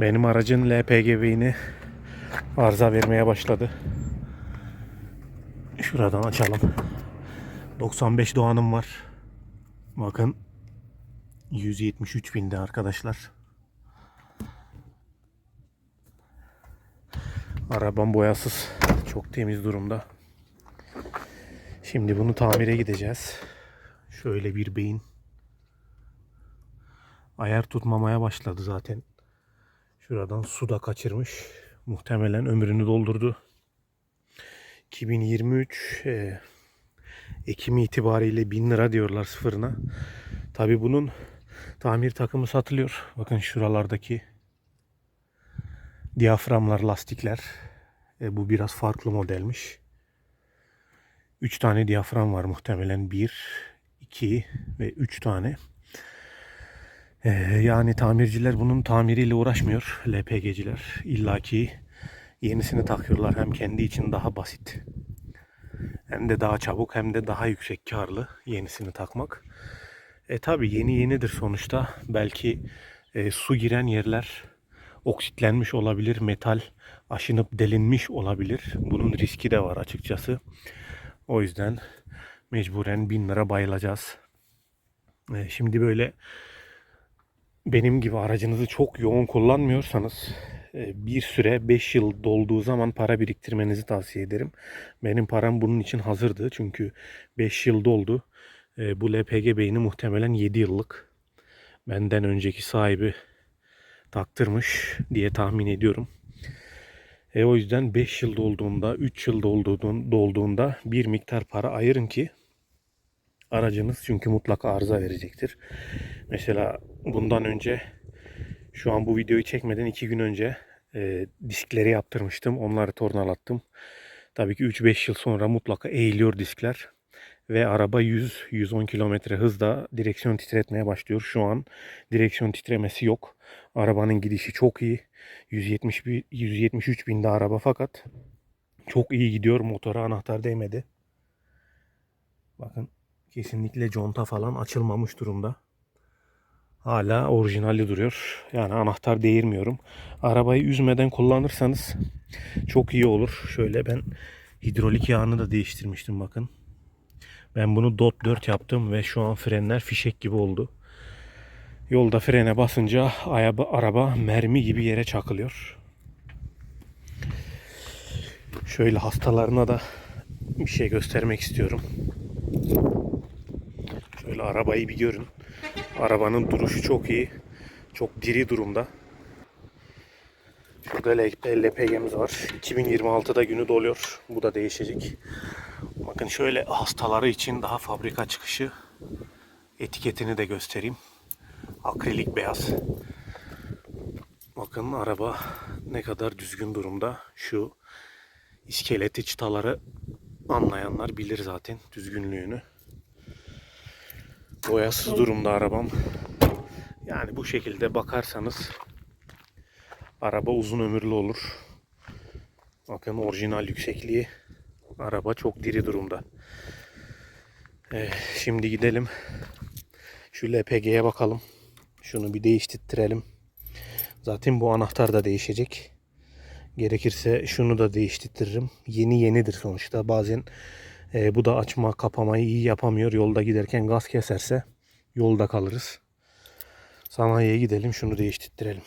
Benim aracın LPG beyni arıza vermeye başladı. Şuradan açalım. 95 Doğan'ım var. Bakın 173 binde arkadaşlar. Arabam boyasız. Çok temiz durumda. Şimdi bunu tamire gideceğiz. Şöyle bir beyin. Ayar tutmamaya başladı zaten. Şuradan su da kaçırmış. Muhtemelen ömrünü doldurdu. 2023 e, Ekim itibariyle 1000 lira diyorlar sıfırına. Tabi bunun tamir takımı satılıyor. Bakın şuralardaki diyaframlar, lastikler. E, bu biraz farklı modelmiş. 3 tane diyafram var muhtemelen. 1, 2 ve 3 tane. E, yani tamirciler bunun tamiriyle uğraşmıyor. LPG'ciler. illaki yenisini takıyorlar. Hem kendi için daha basit. Hem de daha çabuk hem de daha yüksek karlı yenisini takmak. E tabi yeni yenidir sonuçta. Belki e, su giren yerler oksitlenmiş olabilir, metal aşınıp delinmiş olabilir. Bunun riski de var açıkçası. O yüzden mecburen 1000 lira bayılacağız. E, şimdi böyle benim gibi aracınızı çok yoğun kullanmıyorsanız e, bir süre 5 yıl dolduğu zaman para biriktirmenizi tavsiye ederim. Benim param bunun için hazırdı çünkü 5 yıl doldu. E, Bu LPG beyni muhtemelen 7 yıllık. Benden önceki sahibi taktırmış diye tahmin ediyorum. E o yüzden 5 yıl dolduğunda, 3 yıl dolduğunda, dolduğunda bir miktar para ayırın ki aracınız çünkü mutlaka arıza verecektir. Mesela bundan önce şu an bu videoyu çekmeden 2 gün önce e, diskleri yaptırmıştım. Onları tornalattım. Tabii ki 3-5 yıl sonra mutlaka eğiliyor diskler. Ve araba 100-110 km hızda direksiyon titretmeye başlıyor. Şu an direksiyon titremesi yok. Arabanın gidişi çok iyi. 170 bi- 173 binde araba fakat çok iyi gidiyor. Motora anahtar değmedi. Bakın kesinlikle conta falan açılmamış durumda. Hala orijinali duruyor. Yani anahtar değirmiyorum. Arabayı üzmeden kullanırsanız çok iyi olur. Şöyle ben hidrolik yağını da değiştirmiştim bakın. Ben bunu dot 4 yaptım ve şu an frenler fişek gibi oldu. Yolda frene basınca araba, mermi gibi yere çakılıyor. Şöyle hastalarına da bir şey göstermek istiyorum. Arabayı bir görün. Arabanın duruşu çok iyi. Çok diri durumda. Şurada LPG'miz var. 2026'da günü doluyor. Bu da değişecek. Bakın şöyle hastaları için daha fabrika çıkışı etiketini de göstereyim. Akrilik beyaz. Bakın araba ne kadar düzgün durumda. Şu iskeleti çıtaları anlayanlar bilir zaten düzgünlüğünü. Boyasız durumda arabam. Yani bu şekilde bakarsanız araba uzun ömürlü olur. Bakın orijinal yüksekliği. Araba çok diri durumda. Ee, şimdi gidelim. Şu LPG'ye bakalım. Şunu bir değiştirtirelim. Zaten bu anahtar da değişecek. Gerekirse şunu da değiştiririm. Yeni yenidir sonuçta. Bazen e, bu da açma kapamayı iyi yapamıyor. Yolda giderken gaz keserse yolda kalırız. Sanayiye gidelim şunu değiştirtirelim.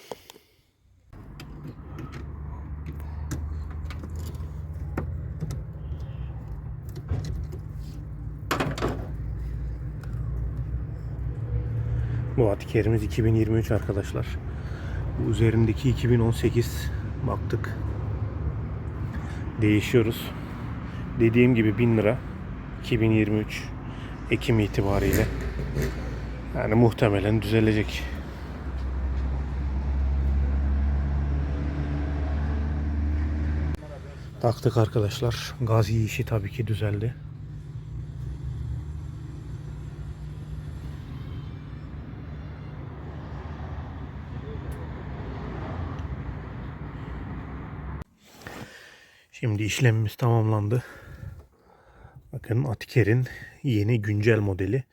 Bu Atikerimiz 2023 arkadaşlar. Bu üzerindeki 2018 baktık. Değişiyoruz. Dediğim gibi 1000 lira 2023 Ekim itibariyle. Yani muhtemelen düzelecek. Taktık arkadaşlar. Gaz yiyişi tabii ki düzeldi. Şimdi işlemimiz tamamlandı. Bakın Atiker'in yeni güncel modeli.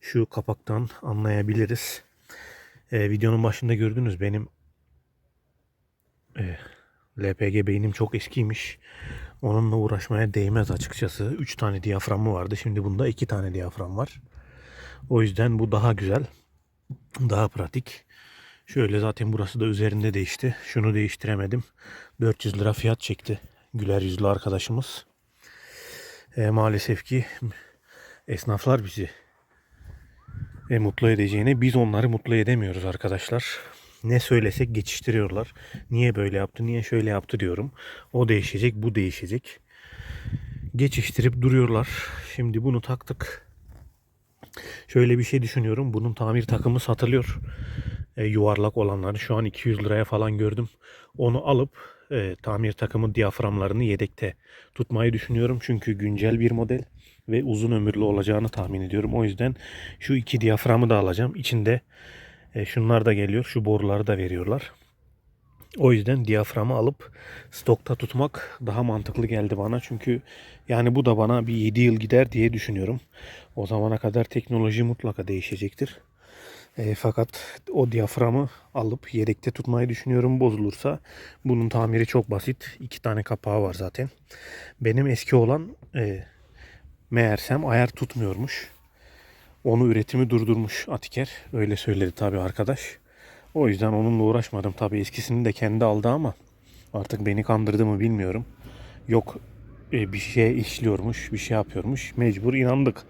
Şu kapaktan anlayabiliriz. Ee, videonun başında gördünüz benim e, LPG beynim çok eskiymiş. Onunla uğraşmaya değmez açıkçası. 3 tane diyaframı vardı. Şimdi bunda 2 tane diyafram var. O yüzden bu daha güzel. Daha pratik. Şöyle zaten burası da üzerinde değişti. Şunu değiştiremedim. 400 lira fiyat çekti. Güler yüzlü arkadaşımız. E, maalesef ki esnaflar bizi e, mutlu edeceğine biz onları mutlu edemiyoruz arkadaşlar. Ne söylesek geçiştiriyorlar. Niye böyle yaptı, niye şöyle yaptı diyorum. O değişecek, bu değişecek. Geçiştirip duruyorlar. Şimdi bunu taktık. Şöyle bir şey düşünüyorum. Bunun tamir takımı satılıyor. E, yuvarlak olanları şu an 200 liraya falan gördüm. Onu alıp e, tamir takımı diyaframlarını yedekte tutmayı düşünüyorum. Çünkü güncel bir model ve uzun ömürlü olacağını tahmin ediyorum. O yüzden şu iki diyaframı da alacağım. İçinde e, şunlar da geliyor. Şu boruları da veriyorlar. O yüzden diyaframı alıp stokta tutmak daha mantıklı geldi bana. Çünkü yani bu da bana bir 7 yıl gider diye düşünüyorum. O zamana kadar teknoloji mutlaka değişecektir. E, fakat o diyaframı alıp yedekte tutmayı düşünüyorum. Bozulursa bunun tamiri çok basit. İki tane kapağı var zaten. Benim eski olan e, meğersem ayar tutmuyormuş. Onu üretimi durdurmuş Atiker. Öyle söyledi tabi arkadaş. O yüzden onunla uğraşmadım. Tabi eskisini de kendi aldı ama artık beni kandırdı mı bilmiyorum. Yok e, bir şey işliyormuş, bir şey yapıyormuş. Mecbur inandık.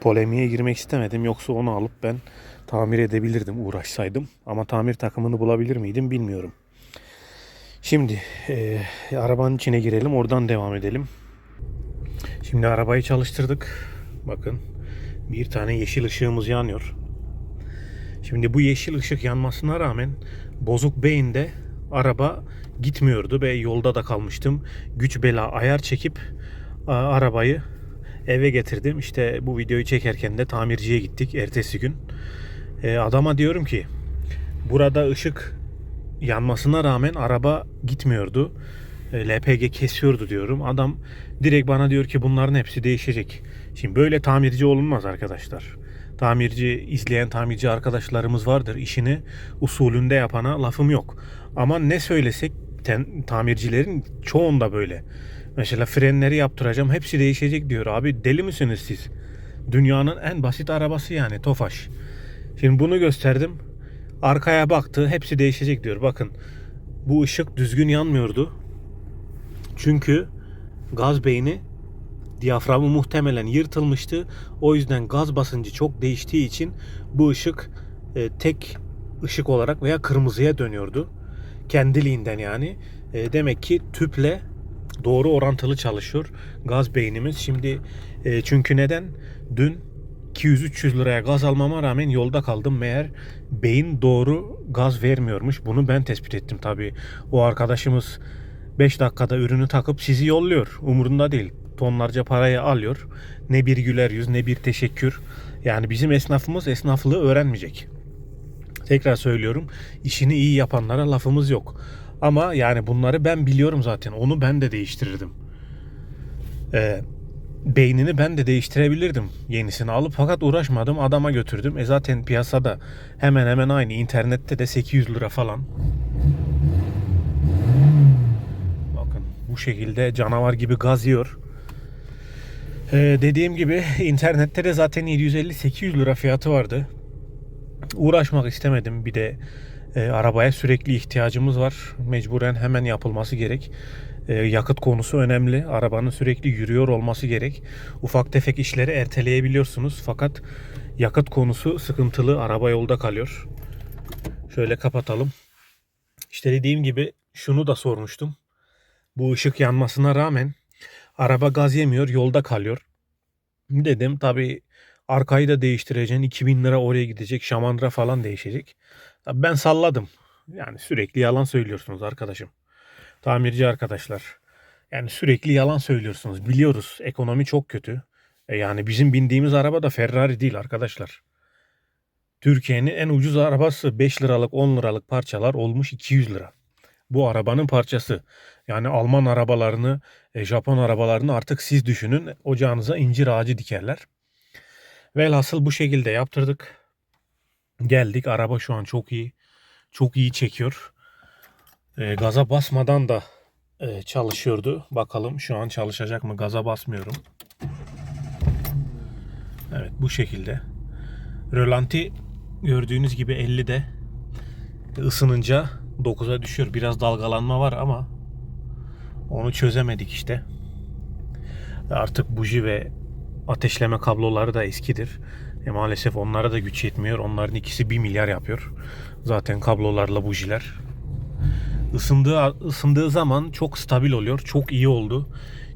Polemiğe girmek istemedim. Yoksa onu alıp ben tamir edebilirdim uğraşsaydım. Ama tamir takımını bulabilir miydim bilmiyorum. Şimdi e, arabanın içine girelim oradan devam edelim. Şimdi arabayı çalıştırdık. Bakın bir tane yeşil ışığımız yanıyor. Şimdi bu yeşil ışık yanmasına rağmen bozuk beyinde araba gitmiyordu ve yolda da kalmıştım. Güç bela ayar çekip arabayı eve getirdim. İşte bu videoyu çekerken de tamirciye gittik ertesi gün. E, adama diyorum ki burada ışık yanmasına rağmen araba gitmiyordu. E, LPG kesiyordu diyorum. Adam direkt bana diyor ki bunların hepsi değişecek. Şimdi böyle tamirci olunmaz arkadaşlar. Tamirci izleyen tamirci arkadaşlarımız vardır. İşini usulünde yapana lafım yok. Ama ne söylesek ten, tamircilerin çoğunda böyle. Mesela frenleri yaptıracağım hepsi değişecek diyor. Abi deli misiniz siz? Dünyanın en basit arabası yani Tofaş. Şimdi bunu gösterdim. Arkaya baktı hepsi değişecek diyor. Bakın bu ışık düzgün yanmıyordu. Çünkü gaz beyni diyaframı muhtemelen yırtılmıştı. O yüzden gaz basıncı çok değiştiği için bu ışık e, tek ışık olarak veya kırmızıya dönüyordu. Kendiliğinden yani. E, demek ki tüple doğru orantılı çalışıyor gaz beynimiz. Şimdi e, çünkü neden? Dün 200-300 liraya gaz almama rağmen yolda kaldım. Meğer beyin doğru gaz vermiyormuş. Bunu ben tespit ettim tabii. O arkadaşımız 5 dakikada ürünü takıp sizi yolluyor. Umurunda değil. Tonlarca parayı alıyor. Ne bir güler yüz ne bir teşekkür. Yani bizim esnafımız esnaflığı öğrenmeyecek. Tekrar söylüyorum. işini iyi yapanlara lafımız yok. Ama yani bunları ben biliyorum zaten. Onu ben de değiştirirdim. Ee, beynini ben de değiştirebilirdim yenisini alıp fakat uğraşmadım adama götürdüm. E zaten piyasada hemen hemen aynı internette de 800 lira falan. Bakın bu şekilde canavar gibi gaz yiyor. Ee, dediğim gibi internette de zaten 750-800 lira fiyatı vardı. Uğraşmak istemedim. Bir de e, arabaya sürekli ihtiyacımız var. Mecburen hemen yapılması gerek. E, yakıt konusu önemli. Arabanın sürekli yürüyor olması gerek. Ufak tefek işleri erteleyebiliyorsunuz. Fakat yakıt konusu sıkıntılı. Araba yolda kalıyor. Şöyle kapatalım. İşte dediğim gibi şunu da sormuştum. Bu ışık yanmasına rağmen araba gaz yemiyor, yolda kalıyor. Dedim tabii arkayı da değiştireceksin. 2000 lira oraya gidecek. Şamandıra falan değişecek. Ben salladım. Yani sürekli yalan söylüyorsunuz arkadaşım. Tamirci arkadaşlar. Yani sürekli yalan söylüyorsunuz. Biliyoruz ekonomi çok kötü. E yani bizim bindiğimiz araba da Ferrari değil arkadaşlar. Türkiye'nin en ucuz arabası 5 liralık 10 liralık parçalar olmuş 200 lira. Bu arabanın parçası. Yani Alman arabalarını, e, Japon arabalarını artık siz düşünün. Ocağınıza incir ağacı dikerler. Velhasıl bu şekilde yaptırdık. Geldik. Araba şu an çok iyi. Çok iyi çekiyor. E, gaza basmadan da e, çalışıyordu. Bakalım şu an çalışacak mı? Gaza basmıyorum. Evet bu şekilde. Rölanti gördüğünüz gibi 50'de ısınınca 9'a düşüyor. Biraz dalgalanma var ama onu çözemedik işte. Artık buji ve ateşleme kabloları da eskidir. E maalesef onlara da güç yetmiyor. Onların ikisi 1 milyar yapıyor. Zaten kablolarla bujiler. Isındığı, ısındığı zaman çok stabil oluyor. Çok iyi oldu.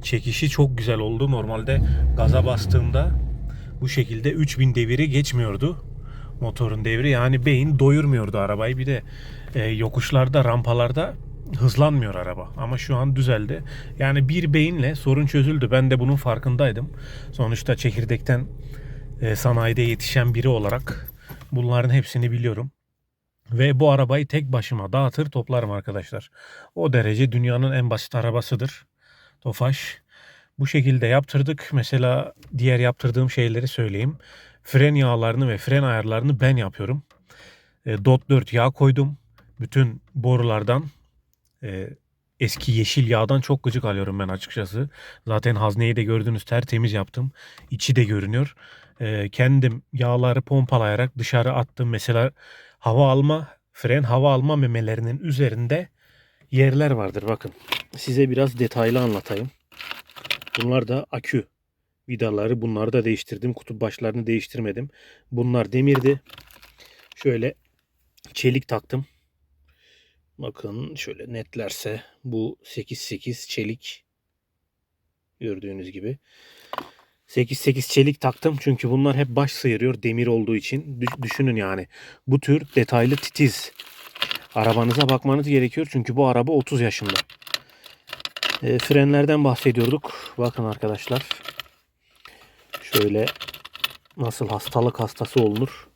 Çekişi çok güzel oldu. Normalde gaza bastığımda bu şekilde 3000 deviri geçmiyordu. Motorun devri yani beyin doyurmuyordu arabayı. Bir de e, yokuşlarda, rampalarda hızlanmıyor araba. Ama şu an düzeldi. Yani bir beyinle sorun çözüldü. Ben de bunun farkındaydım. Sonuçta çekirdekten e, sanayide yetişen biri olarak bunların hepsini biliyorum. Ve bu arabayı tek başıma dağıtır toplarım arkadaşlar. O derece dünyanın en basit arabasıdır. Tofaş. Bu şekilde yaptırdık. Mesela diğer yaptırdığım şeyleri söyleyeyim. Fren yağlarını ve fren ayarlarını ben yapıyorum. E, Dot 4 yağ koydum. Bütün borulardan e, eski yeşil yağdan çok gıcık alıyorum ben açıkçası. Zaten hazneyi de gördünüz tertemiz yaptım. İçi de görünüyor. E, kendim yağları pompalayarak dışarı attım. Mesela hava alma, fren hava alma memelerinin üzerinde yerler vardır. Bakın size biraz detaylı anlatayım. Bunlar da akü vidaları. Bunları da değiştirdim. Kutup başlarını değiştirmedim. Bunlar demirdi. Şöyle çelik taktım. Bakın şöyle netlerse bu 8-8 çelik. Gördüğünüz gibi. 8-8 çelik taktım çünkü bunlar hep baş sıyırıyor demir olduğu için. Düş- Düşünün yani. Bu tür detaylı titiz arabanıza bakmanız gerekiyor çünkü bu araba 30 yaşında. E, frenlerden bahsediyorduk. Bakın arkadaşlar. Şöyle nasıl hastalık hastası olunur.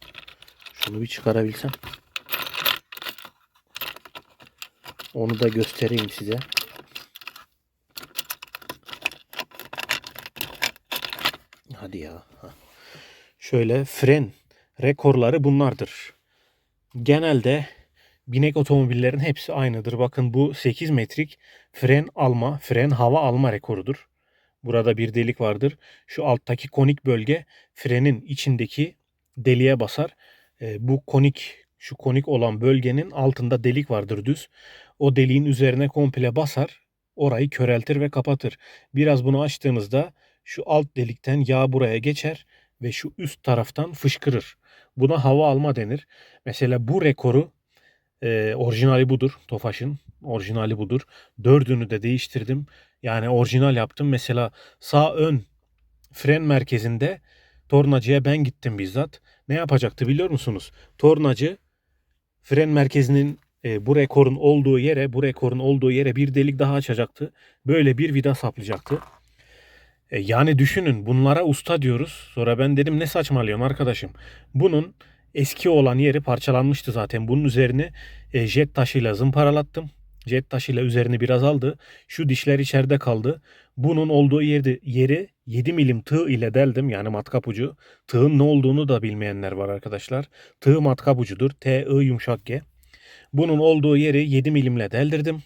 Şunu bir çıkarabilsem. Onu da göstereyim size. Hadi ya. Şöyle fren rekorları bunlardır. Genelde binek otomobillerin hepsi aynıdır. Bakın bu 8 metrik fren alma, fren hava alma rekorudur. Burada bir delik vardır. Şu alttaki konik bölge frenin içindeki deliğe basar. E, bu konik şu konik olan bölgenin altında delik vardır düz. O deliğin üzerine komple basar. Orayı köreltir ve kapatır. Biraz bunu açtığınızda şu alt delikten yağ buraya geçer ve şu üst taraftan fışkırır. Buna hava alma denir. Mesela bu rekoru e, orijinali budur. Tofaş'ın orijinali budur. Dördünü de değiştirdim. Yani orijinal yaptım. Mesela sağ ön fren merkezinde tornacıya ben gittim bizzat. Ne yapacaktı biliyor musunuz? Tornacı fren merkezinin e, bu rekorun olduğu yere, bu rekorun olduğu yere bir delik daha açacaktı. Böyle bir vida saplayacaktı. E, yani düşünün bunlara usta diyoruz. Sonra ben dedim ne saçmalıyorsun arkadaşım. Bunun eski olan yeri parçalanmıştı zaten. Bunun üzerini e, jet taşıyla zımparalattım. Jet taşıyla üzerini biraz aldı. Şu dişler içeride kaldı. Bunun olduğu yeri, yeri 7 milim tığ ile deldim. Yani matkap ucu. Tığın ne olduğunu da bilmeyenler var arkadaşlar. Tığ matkap ucudur. T-I yumuşak G. Bunun olduğu yeri 7 milimle deldirdim.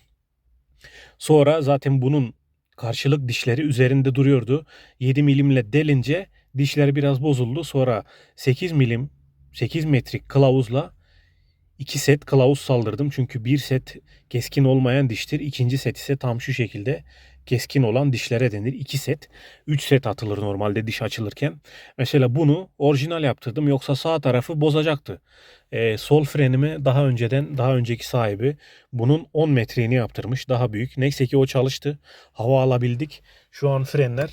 Sonra zaten bunun karşılık dişleri üzerinde duruyordu. 7 milimle delince dişler biraz bozuldu. Sonra 8 milim 8 metrik kılavuzla 2 set kılavuz saldırdım. Çünkü bir set keskin olmayan diştir. İkinci set ise tam şu şekilde keskin olan dişlere denir. 2 set. 3 set atılır normalde diş açılırken. Mesela bunu orijinal yaptırdım. Yoksa sağ tarafı bozacaktı. Ee, sol frenimi daha önceden daha önceki sahibi bunun 10 metreğini yaptırmış. Daha büyük. Neyse ki o çalıştı. Hava alabildik. Şu an frenler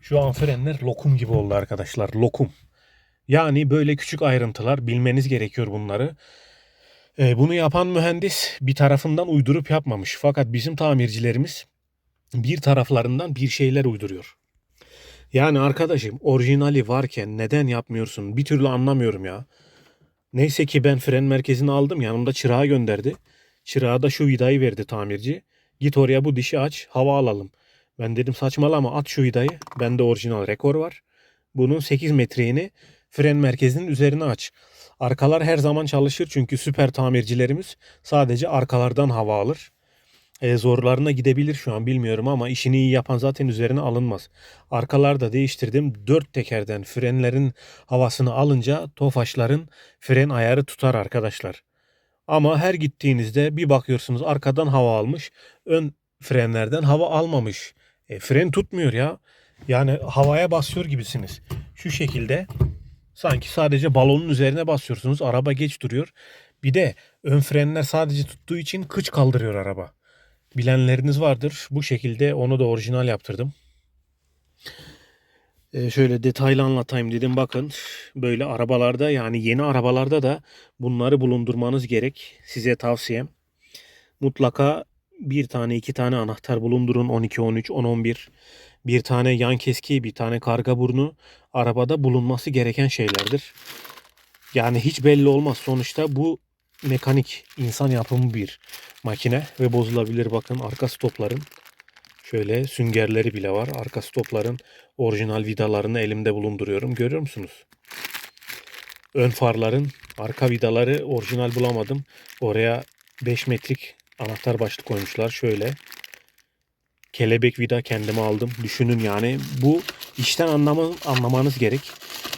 şu an frenler lokum gibi oldu arkadaşlar. Lokum. Yani böyle küçük ayrıntılar bilmeniz gerekiyor bunları. Ee, bunu yapan mühendis bir tarafından uydurup yapmamış. Fakat bizim tamircilerimiz bir taraflarından bir şeyler uyduruyor. Yani arkadaşım orijinali varken neden yapmıyorsun? Bir türlü anlamıyorum ya. Neyse ki ben fren merkezini aldım. Yanımda çırağı gönderdi. Çırağa da şu vidayı verdi tamirci. Git oraya bu dişi aç hava alalım. Ben dedim saçmalama at şu vidayı. Bende orijinal rekor var. Bunun 8 metreğini fren merkezinin üzerine aç. Arkalar her zaman çalışır çünkü süper tamircilerimiz sadece arkalardan hava alır. E, zorlarına gidebilir şu an bilmiyorum ama işini iyi yapan zaten üzerine alınmaz. Arkalarda değiştirdim. Dört tekerden frenlerin havasını alınca Tofaşların fren ayarı tutar arkadaşlar. Ama her gittiğinizde bir bakıyorsunuz arkadan hava almış, ön frenlerden hava almamış. E, fren tutmuyor ya. Yani havaya basıyor gibisiniz. Şu şekilde sanki sadece balonun üzerine basıyorsunuz. Araba geç duruyor. Bir de ön frenler sadece tuttuğu için kıç kaldırıyor araba. Bilenleriniz vardır. Bu şekilde onu da orijinal yaptırdım. Ee, şöyle detaylı anlatayım dedim. Bakın böyle arabalarda yani yeni arabalarda da bunları bulundurmanız gerek. Size tavsiyem. Mutlaka bir tane iki tane anahtar bulundurun. 12, 13, 10, 11. Bir tane yan keski, bir tane karga burnu arabada bulunması gereken şeylerdir. Yani hiç belli olmaz. Sonuçta bu mekanik insan yapımı bir makine ve bozulabilir. Bakın arka stopların şöyle süngerleri bile var. Arka stopların orijinal vidalarını elimde bulunduruyorum. Görüyor musunuz? Ön farların arka vidaları orijinal bulamadım. Oraya 5 metrik anahtar başlık koymuşlar. Şöyle kelebek vida kendime aldım. Düşünün yani bu işten anlamı, anlamanız gerek.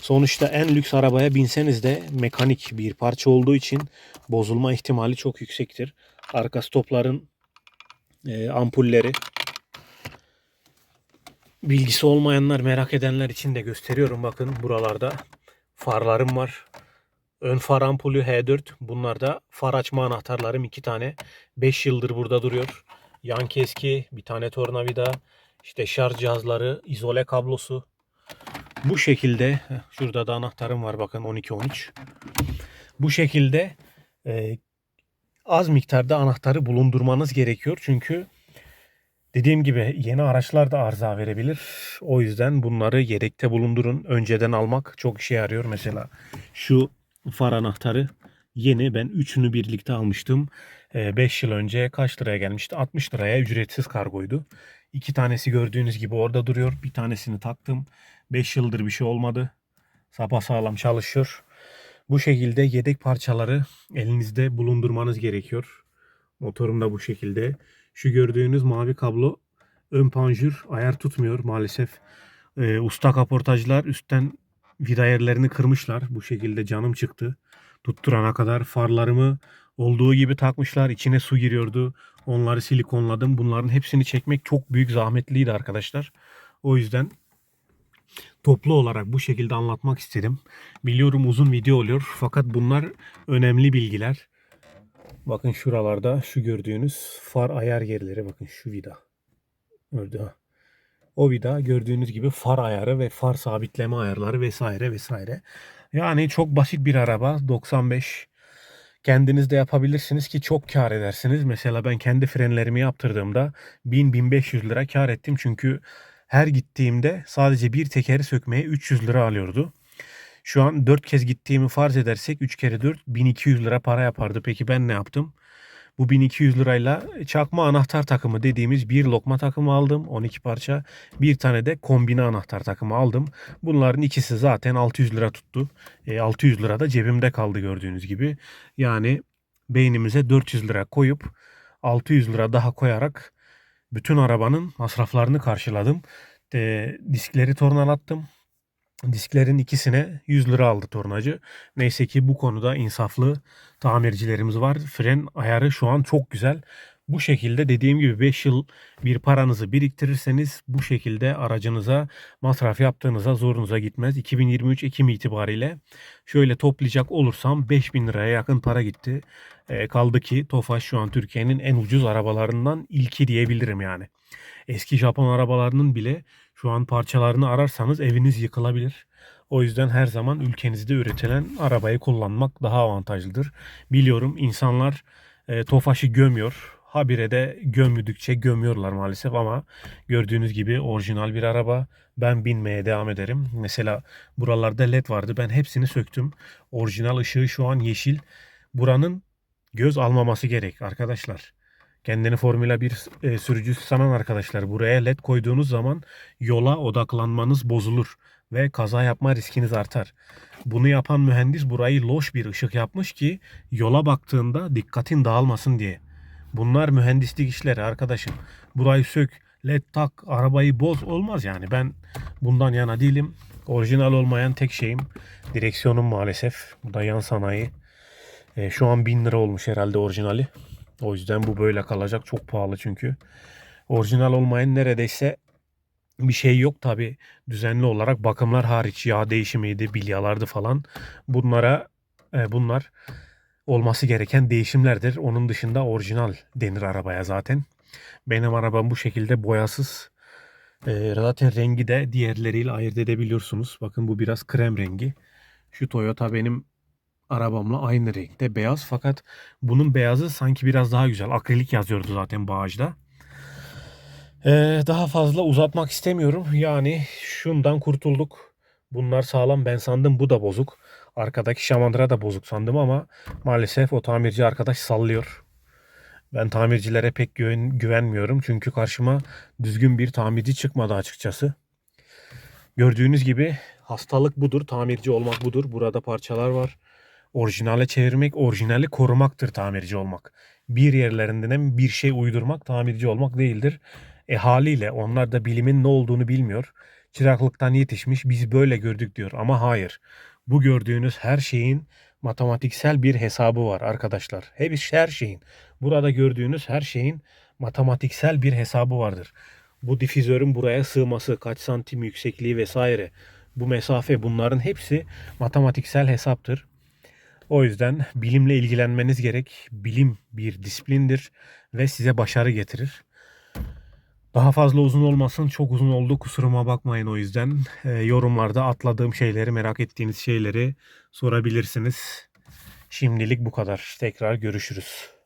Sonuçta en lüks arabaya binseniz de mekanik bir parça olduğu için bozulma ihtimali çok yüksektir. Arka stopların e, ampulleri bilgisi olmayanlar merak edenler için de gösteriyorum. Bakın buralarda farlarım var. Ön far ampulü H4. Bunlar da far açma anahtarlarım iki tane. 5 yıldır burada duruyor. Yan keski, bir tane tornavida, işte şarj cihazları, izole kablosu. Bu şekilde şurada da anahtarım var bakın 12-13. Bu şekilde e, az miktarda anahtarı bulundurmanız gerekiyor. Çünkü dediğim gibi yeni araçlar da arıza verebilir. O yüzden bunları yedekte bulundurun. Önceden almak çok işe yarıyor. Mesela şu far anahtarı yeni ben üçünü birlikte almıştım. 5 yıl önce kaç liraya gelmişti? 60 liraya ücretsiz kargoydu. İki tanesi gördüğünüz gibi orada duruyor. Bir tanesini taktım. 5 yıldır bir şey olmadı. Sapa sağlam çalışıyor. Bu şekilde yedek parçaları elinizde bulundurmanız gerekiyor. Motorum da bu şekilde. Şu gördüğünüz mavi kablo ön panjur ayar tutmuyor maalesef. Ee, usta kaportacılar üstten vida yerlerini kırmışlar. Bu şekilde canım çıktı. Tutturana kadar farlarımı olduğu gibi takmışlar. İçine su giriyordu. Onları silikonladım. Bunların hepsini çekmek çok büyük zahmetliydi arkadaşlar. O yüzden toplu olarak bu şekilde anlatmak istedim. Biliyorum uzun video oluyor fakat bunlar önemli bilgiler. Bakın şuralarda şu gördüğünüz far ayar yerleri bakın şu vida. Gördü O vida gördüğünüz gibi far ayarı ve far sabitleme ayarları vesaire vesaire. Yani çok basit bir araba 95 kendiniz de yapabilirsiniz ki çok kar edersiniz. Mesela ben kendi frenlerimi yaptırdığımda 1000-1500 lira kar ettim. Çünkü her gittiğimde sadece bir tekeri sökmeye 300 lira alıyordu. Şu an 4 kez gittiğimi farz edersek 3 kere 4 1200 lira para yapardı. Peki ben ne yaptım? Bu 1200 lirayla çakma anahtar takımı dediğimiz bir lokma takımı aldım. 12 parça. Bir tane de kombine anahtar takımı aldım. Bunların ikisi zaten 600 lira tuttu. E, 600 lira da cebimde kaldı gördüğünüz gibi. Yani beynimize 400 lira koyup 600 lira daha koyarak bütün arabanın masraflarını karşıladım. E, diskleri tornalattım. Disklerin ikisine 100 lira aldı tornacı. Neyse ki bu konuda insaflı tamircilerimiz var. Fren ayarı şu an çok güzel. Bu şekilde dediğim gibi 5 yıl bir paranızı biriktirirseniz bu şekilde aracınıza masraf yaptığınıza zorunuza gitmez. 2023 Ekim itibariyle şöyle toplayacak olursam 5000 liraya yakın para gitti. E, kaldı ki Tofaş şu an Türkiye'nin en ucuz arabalarından ilki diyebilirim yani. Eski Japon arabalarının bile şu an parçalarını ararsanız eviniz yıkılabilir. O yüzden her zaman ülkenizde üretilen arabayı kullanmak daha avantajlıdır. Biliyorum insanlar e, Tofaş'ı gömüyor. Habire de gömüdükçe gömüyorlar maalesef ama gördüğünüz gibi orijinal bir araba. Ben binmeye devam ederim. Mesela buralarda led vardı. Ben hepsini söktüm. Orijinal ışığı şu an yeşil. Buranın göz almaması gerek arkadaşlar. Kendini Formula 1 e, sürücüsü sanan arkadaşlar buraya led koyduğunuz zaman yola odaklanmanız bozulur. ve kaza yapma riskiniz artar. Bunu yapan mühendis burayı loş bir ışık yapmış ki yola baktığında dikkatin dağılmasın diye. Bunlar mühendislik işleri arkadaşım. Burayı sök, led tak, arabayı boz olmaz yani. Ben bundan yana değilim. Orijinal olmayan tek şeyim direksiyonum maalesef. Bu da yan sanayi. E, şu an 1000 lira olmuş herhalde orijinali. O yüzden bu böyle kalacak. Çok pahalı çünkü. Orijinal olmayan neredeyse bir şey yok tabi düzenli olarak bakımlar hariç yağ değişimiydi, bilyalardı falan. Bunlara e, bunlar olması gereken değişimlerdir. Onun dışında orijinal denir arabaya zaten. Benim arabam bu şekilde boyasız. E, zaten rengi de diğerleriyle ayırt edebiliyorsunuz. Bakın bu biraz krem rengi. Şu Toyota benim arabamla aynı renkte beyaz fakat bunun beyazı sanki biraz daha güzel. Akrilik yazıyordu zaten bağajda. Ee, daha fazla uzatmak istemiyorum. Yani şundan kurtulduk. Bunlar sağlam. Ben sandım bu da bozuk. Arkadaki şamandıra da bozuk sandım ama maalesef o tamirci arkadaş sallıyor. Ben tamircilere pek güven, güvenmiyorum. Çünkü karşıma düzgün bir tamirci çıkmadı açıkçası. Gördüğünüz gibi hastalık budur. Tamirci olmak budur. Burada parçalar var. Orijinale çevirmek, orijinali korumaktır tamirci olmak. Bir yerlerinden bir şey uydurmak tamirci olmak değildir. E haliyle onlar da bilimin ne olduğunu bilmiyor. Çıraklıktan yetişmiş biz böyle gördük diyor ama hayır. Bu gördüğünüz her şeyin matematiksel bir hesabı var arkadaşlar. Hep her şeyin. Burada gördüğünüz her şeyin matematiksel bir hesabı vardır. Bu difüzörün buraya sığması, kaç santim yüksekliği vesaire. Bu mesafe bunların hepsi matematiksel hesaptır. O yüzden bilimle ilgilenmeniz gerek. Bilim bir disiplindir ve size başarı getirir. Daha fazla uzun olmasın. Çok uzun oldu. Kusuruma bakmayın o yüzden. E, yorumlarda atladığım şeyleri, merak ettiğiniz şeyleri sorabilirsiniz. Şimdilik bu kadar. Tekrar görüşürüz.